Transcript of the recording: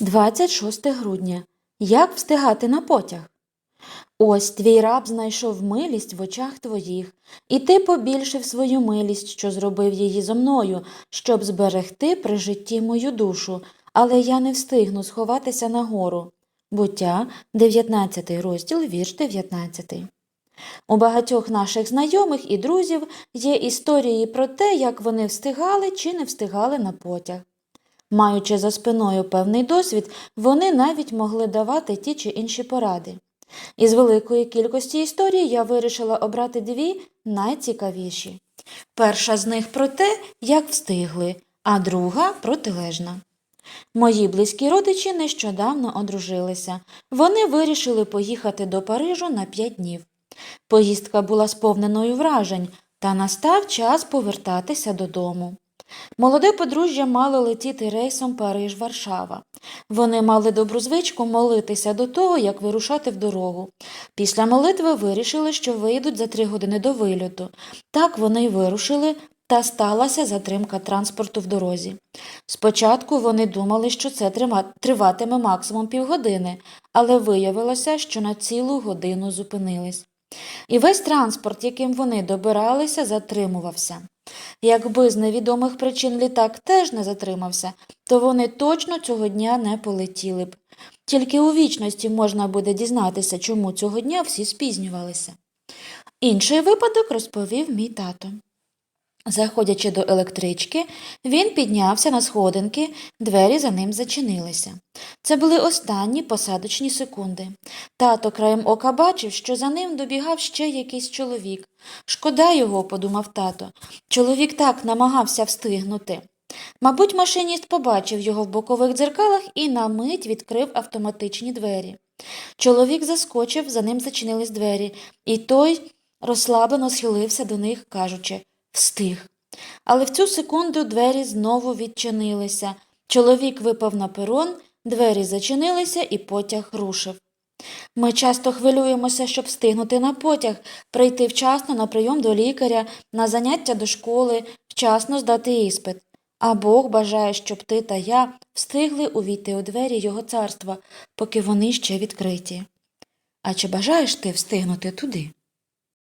26 грудня. Як встигати на потяг? Ось твій раб знайшов милість в очах твоїх, і ти побільшив свою милість, що зробив її зо мною, щоб зберегти при житті мою душу, але я не встигну сховатися на гору. Буття, 19 розділ, вірш 19. У багатьох наших знайомих і друзів є історії про те, як вони встигали чи не встигали на потяг. Маючи за спиною певний досвід, вони навіть могли давати ті чи інші поради. Із великої кількості історій я вирішила обрати дві найцікавіші. Перша з них про те, як встигли, а друга протилежна. Мої близькі родичі нещодавно одружилися. Вони вирішили поїхати до Парижу на п'ять днів. Поїздка була сповненою вражень, та настав час повертатися додому. Молоде подружжя мало летіти рейсом Париж-Варшава. Вони мали добру звичку молитися до того, як вирушати в дорогу. Після молитви вирішили, що вийдуть за три години до вильоту. Так вони й вирушили, та сталася затримка транспорту в дорозі. Спочатку вони думали, що це триватиме максимум півгодини, але виявилося, що на цілу годину зупинились. І весь транспорт, яким вони добиралися, затримувався. Якби з невідомих причин літак теж не затримався, то вони точно цього дня не полетіли б. Тільки у вічності можна буде дізнатися, чому цього дня всі спізнювалися. Інший випадок розповів мій тато. Заходячи до електрички, він піднявся на сходинки, двері за ним зачинилися. Це були останні посадочні секунди. Тато краєм ока бачив, що за ним добігав ще якийсь чоловік. Шкода його, подумав тато. Чоловік так намагався встигнути. Мабуть, машиніст побачив його в бокових дзеркалах і на мить відкрив автоматичні двері. Чоловік заскочив, за ним зачинились двері, і той розслаблено схилився до них, кажучи Встиг. Але в цю секунду двері знову відчинилися. Чоловік випав на перон, двері зачинилися і потяг рушив. Ми часто хвилюємося, щоб встигнути на потяг, прийти вчасно на прийом до лікаря, на заняття до школи, вчасно здати іспит. А Бог бажає, щоб ти та я встигли увійти у двері Його царства, поки вони ще відкриті. А чи бажаєш ти встигнути туди?